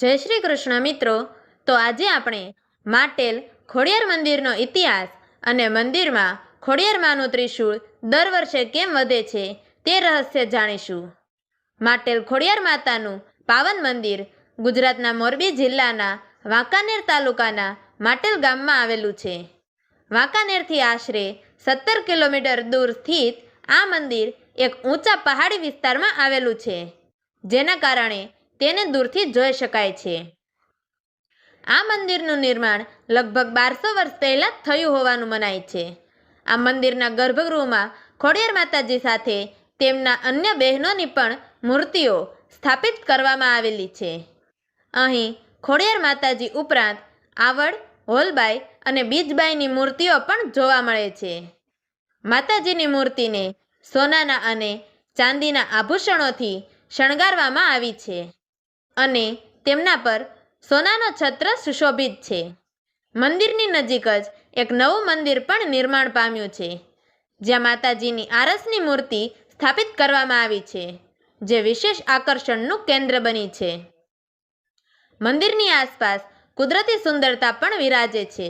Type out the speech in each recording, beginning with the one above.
જય શ્રી કૃષ્ણ મિત્રો. તો આજે આપણે માટેલ ખોડિયાર મંદિરનો ઇતિહાસ અને મંદિરમાં ખોડિયારમાંનું ત્રિશૂળ દર વર્ષે કેમ વધે છે તે રહસ્ય જાણીશું. માટેલ ખોડિયાર માતાનું પાવન મંદિર ગુજરાતના મોરબી જિલ્લાના વાંકાનેર તાલુકાના માટેલ ગામમાં આવેલું છે. વાંકાનેરથી આશરે સત્તર કિલોમીટર દૂર સ્થિત આ મંદિર એક ઊંચા પહાડી વિસ્તારમાં આવેલું છે. જેના કારણે તેને દૂરથી જોઈ શકાય છે. આ મંદિરનું નિર્માણ લગભગ બારસો વર્ષ પહેલાં થયું હોવાનું મનાય છે. આ મંદિરના ગર્ભગૃહમાં ખોડિયાર માતાજી સાથે તેમના અન્ય બહેનોની પણ મૂર્તિઓ સ્થાપિત કરવામાં આવેલી છે. અહીં ખોડિયાર માતાજી ઉપરાંત આવડ, હોલબાઈ અને બીજબાઈની મૂર્તિઓ પણ જોવા મળે છે. માતાજીની મૂર્તિને સોનાના અને ચાંદીના આભૂષણોથી શણગારવામાં આવી છે. અને તેમના પર સોનાનો છત્ર સુશોભિત છે. મંદિરની નજીક જ એક નવું મંદિર પણ નિર્માણ પામ્યું છે, જ્યાં માતાજીની આરસની મૂર્તિ સ્થાપિત કરવામાં આવી છે, જે વિશેષ આકર્ષણનું કેન્દ્ર બની છે. મંદિરની આસપાસ કુદરતી સુંદરતા પણ વિરાજે છે.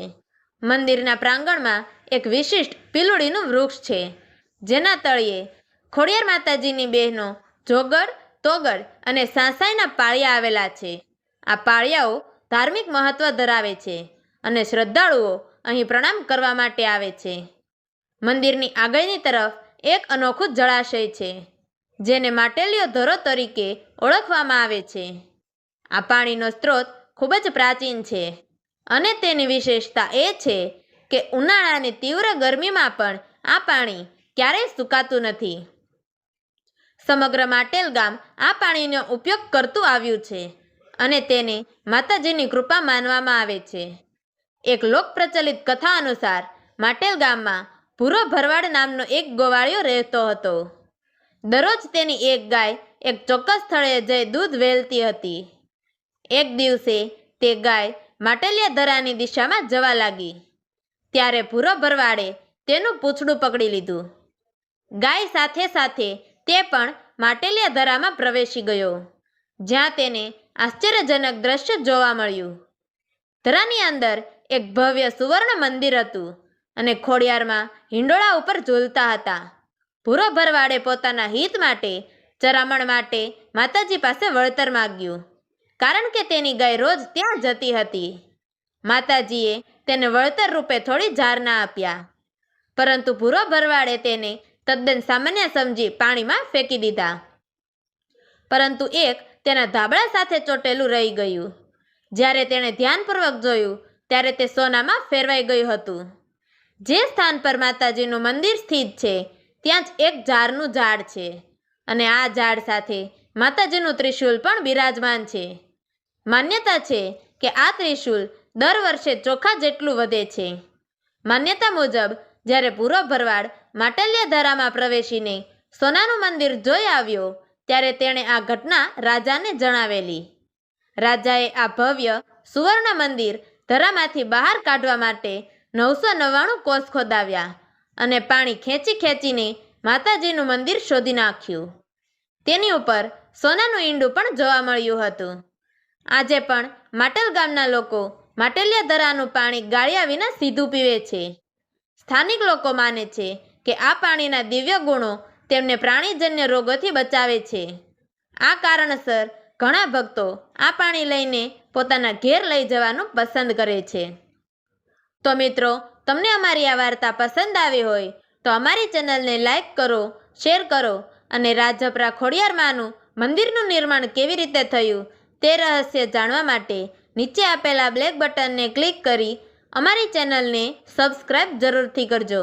મંદિરના પ્રાંગણમાં એક વિશિષ્ટ પીલુડીનું વૃક્ષ છે, જેના તળિયે ખોડિયાર માતાજીની બહેનો જોગડ તોગડ અને સાંસાઈના પાળિયા આવેલા છે. આ પાળિયાઓ ધાર્મિક મહત્વ ધરાવે છે અને શ્રદ્ધાળુઓ અહીં પ્રણામ કરવા માટે આવે છે. મંદિરની આગળની તરફ એક અનોખું જળાશય છે, જેને માટેલીઓ ધરો તરીકે ઓળખવામાં આવે છે. આ પાણીનો સ્ત્રોત ખૂબ જ પ્રાચીન છે અને તેની વિશેષતા એ છે કે ઉનાળાની તીવ્ર ગરમીમાં પણ આ પાણી ક્યારેય સુકાતું નથી. સમગ્ર માટેલ ગામ આ પાણીનો ઉપયોગ કરતું આવ્યું છે અને તેને માતાજીની કૃપા માનવામાં આવે છે. એક લોક પ્રચલિત કથા અનુસાર, માટેલ ગામમાં ભૂરો ભરવાડ નામનો એક ગોવાળિયો રહેતો હતો. દરરોજ તેની એક ગાય એક ચોક્કસ સ્થળે જઈ દૂધ વેલતી હતી. એક દિવસે તે ગાય માટેલિયા ધરાની દિશામાં જવા લાગી. ત્યારે ભૂરો ભરવાડે તેનું પૂંછડું પકડી લીધું. ગાય સાથે સાથે પણ માટેલિયા ધરામાં પ્રવેશી ગયો, જ્યાં તેને આશ્ચર્યજનક દ્રશ્ય જોવા મળ્યું. ધરાની અંદર એક ભવ્ય સુવર્ણ મંદિર હતું અને ખોડિયારમાં હિંડોળા ઉપર ઝૂલતા હતા. ભૂરો ભરવાડે પોતાના હિત માટે, ચરામણ માટે માતાજી પાસે વળતર માગ્યું, કારણ કે તેની ગાય રોજ ત્યાં જતી હતી. માતાજીએ તેને વળતર રૂપે થોડી ઝારના આપ્યા, પરંતુ ભૂરો ભરવાડે તેને તદ્દન સામાન્ય સમજી પાણીમાં ફેંકી દીધા. પરંતુ એક તેના ધાબળા સાથે ચોટેલું રહી ગયું. જ્યારે તેણે ધ્યાનપૂર્વક જોયું, ત્યારે તે સોનામાં ફેરવાઈ ગયું હતું. જે સ્થાન પર માતાજીનું મંદિર સ્થિત છે, ત્યાં જ એક ઝાડનું ઝાડ છે. અને આ ઝાડ સાથે માતાજીનું ત્રિશૂલ પણ બિરાજમાન છે. માન્યતા છે કે આ ત્રિશૂલ દર વર્ષે ચોખા જેટલું વધે છે. માન્યતા મુજબ, જ્યારે પૂરો ભરવાડ માટલિયા ધરામાં પ્રવેશીને સોનાનું મંદિર જોઈ આવ્યો, ત્યારે તેણે આ ઘટના રાજાને જણાવેલી. રાજાએ આ ભવ્ય સુવર્ણ મંદિર ધરામાંથી બહાર કાઢવા માટે નવસો નવ્વાણું કોષ ખોદાવ્યા અને પાણી ખેંચી ખેંચીને માતાજીનું મંદિર શોધી નાખ્યું. તેની ઉપર સોનાનું ઈંડું પણ જોવા મળ્યું હતું. આજે પણ માટલ ગામના લોકો માટેલિયા ધરાનું પાણી ગાળ્યા વિના સીધું પીવે છે. સ્થાનિક લોકો માને છે કે આ પાણીના દિવ્ય ગુણો તેમને પ્રાણીજન્ય રોગોથી બચાવે છે. આ કારણસર ઘણા ભક્તો આ પાણી લઈને પોતાના ઘેર લઈ જવાનું પસંદ કરે છે. તો મિત્રો, તમને અમારી આ વાર્તા પસંદ આવી હોય તો અમારી ચેનલને લાઈક કરો, શેર કરો અને રાજપરા ખોડિયારમાંનું મંદિરનું નિર્માણ કેવી રીતે થયું તે રહસ્ય જાણવા માટે નીચે આપેલા બ્લેક બટનને ક્લિક કરી અમારી ચેનલને સબસ્ક્રાઈબ જરૂરથી કરજો.